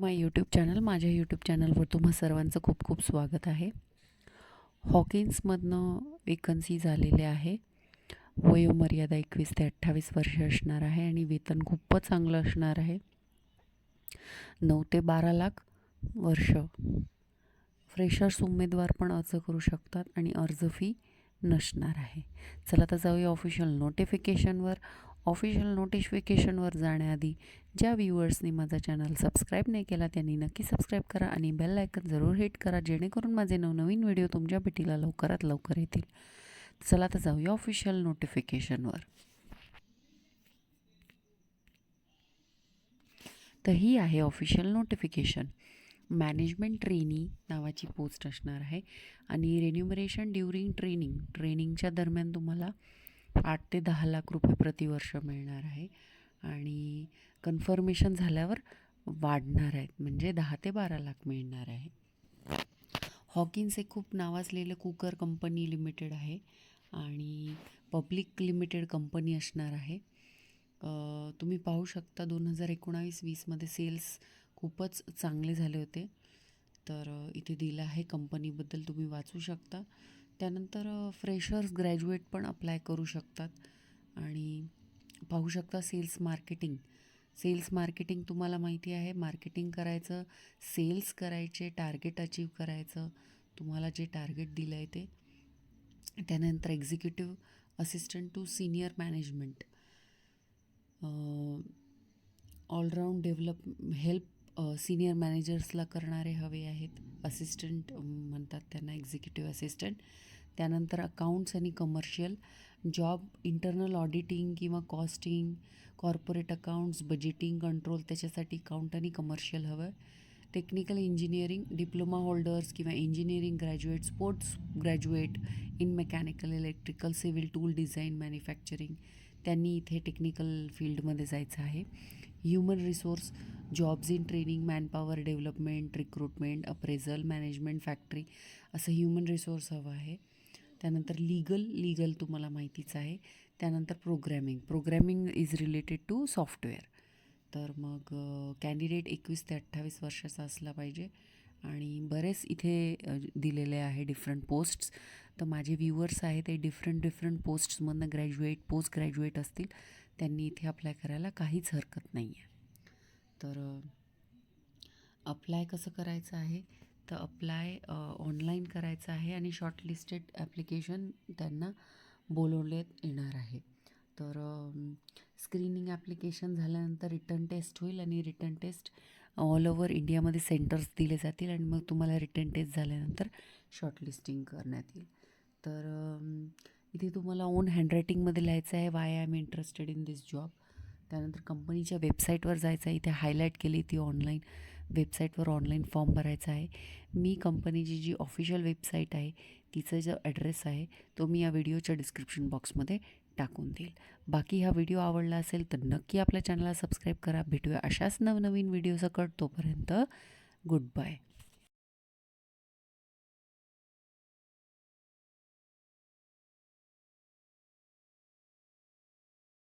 माय YouTube channel माझ्या YouTube चॅनलवर तुम्हा सर्वांचं खूप खूप स्वागत आहे. हॉकिन्समधनं वेकन्सी झालेले आहे. वयोमर्यादा एकवीस ते अठ्ठावीस वर्ष असणार आहे आणि वेतन खूपच चांगलं असणार आहे. नऊ ते बारा लाख वर्ष. फ्रेशर्स उमेदवार पण अर्ज करू शकतात आणि अर्ज फी नसणार आहे. चला तर जाऊया ऑफिशियल नोटिफिकेशनवर ऑफिशियल नोटिफिकेशनवर जाण्याआधी ज्या व्ह्युअर्सनी माझा चॅनल सबस्क्राईब नाही केला त्यांनी नक्की सबस्क्राईब करा आणि बेल आयकन जरूर हिट करा जेणेकरून माझे नवनवीन व्हिडिओ तुमच्या भेटीला लवकरात लवकर येतील. चला तर जाऊया ऑफिशियल नोटिफिकेशनवर तर ही आहे ऑफिशियल नोटिफिकेशन मॅनेजमेंट ट्रेनी नावाची पोस्ट असणार आहे. आणि रेन्युमरेशन ड्युरिंग ट्रेनिंग ट्रेनिंगच्या दरम्यान तुम्हाला आठ ते दहा लाख रुपये प्रतिवर्ष मिळणार आहे. आणि कन्फर्मेशन झाल्यावर वाढणार आहेत म्हणजे दहा ते बारा लाख मिळणार आहे. हॉकिन्स हे खूप नावाजलेलं कुकर कंपनी लिमिटेड आहे. आणि पब्लिक लिमिटेड कंपनी असणार आहे. तुम्ही पाहू शकता दोन हजार एकोणावीस वीसमध्ये सेल्स खूपच चांगले झाले होते. तर इथे दिलं आहे कंपनीबद्दल तुम्ही वाचू शकता. त्यानंतर फ्रेशर्स ग्रॅज्युएट पण अप्लाय करू शकतात. आणि पाहू शकता सेल्स मार्केटिंग. सेल्स मार्केटिंग तुम्हाला माहिती आहे मार्केटिंग करायचं सेल्स करायचे टार्गेट अचीव करायचं तुम्हाला जे टार्गेट दिलं आहे ते. त्यानंतर executive assistant to senior management. All round develop help senior मॅनेजर्सला करणारे हवे आहेत. असिस्टंट म्हणतात त्यांना एक्झिक्युटिव्ह असिस्टंट त्यानंतर अकाउंट्स आणि कमर्शियल जॉब इंटरनल ऑडिटिंग किंवा costing corporate accounts budgeting control त्याच्यासाठी अकाउंट आणि कमर्शियल हवं. टेक्निकल इंजिनिअरिंग डिप्लोमा होल्डर्स किंवा engineering graduate sports graduate in mechanical electrical civil tool design manufacturing त्यांनी इथे टेक्निकल फील्डमध्ये जायचं आहे. Human resource jobs in training manpower development recruitment appraisal management factory असं ह्युमन रिसोर्स हवं आहे. त्यानंतर लीगल लीगल तुम्हाला माहितीच आहे. त्यानंतर programming programming is related to software तर मग कॅन्डिडेट एकवीस ते अठ्ठावीस वर्षाचा असला पाहिजे. आणि बरेच इथे दिलेले आहे डिफरंट पोस्ट्स तर माझे व्ह्युअर्स आहेत ते डिफरंट डिफरंट पोस्ट्समधनं ग्रॅज्युएट पोस्ट ग्रॅज्युएट असतील. त्यांनी इथे अप्लाय करायला काहीच हरकत नाही आहे तर अप्लाय कसं करायचं आहे? तर अप्लाय ऑनलाईन करायचं आहे आणि शॉर्टलिस्टेड ॲप्लिकेशन त्यांना बोलवण्यात येणार आहे. तर स्क्रीनिंग ॲप्लिकेशन झाल्यानंतर रिटर्न टेस्ट होईल आणि रिटर्न टेस्ट ऑल ओव्हर इंडियामध्ये सेंटर्स दिले जातील आणि मग तुम्हाला रिटर्न टेस्ट झाल्यानंतर शॉर्टलिस्टिंग करण्यात येईल. तर इथे तुम्हाला ओन हँडरायटिंगमध्ये लिहायचं आहे why I am interested in this job त्यानंतर कंपनीच्या वेबसाईटवर जायचं आहे. इथे हायलाईट केली ती ऑनलाईन वेबसाईटवर ऑनलाईन फॉर्म भरायचा आहे. मी कंपनीची जी ऑफिशियल वेबसाईट आहे तिचा जो ॲड्रेस आहे तो मी या व्हिडिओच्या डिस्क्रिप्शन बॉक्समध्ये टाकून देईल. बाकी हा व्हिडिओ आवडला असेल तर नक्की आपल्या चॅनलला सबस्क्राईब करा. भेटूया अशाच नवनवीन व्हिडिओ सकट तोपर्यंत गुड बाय.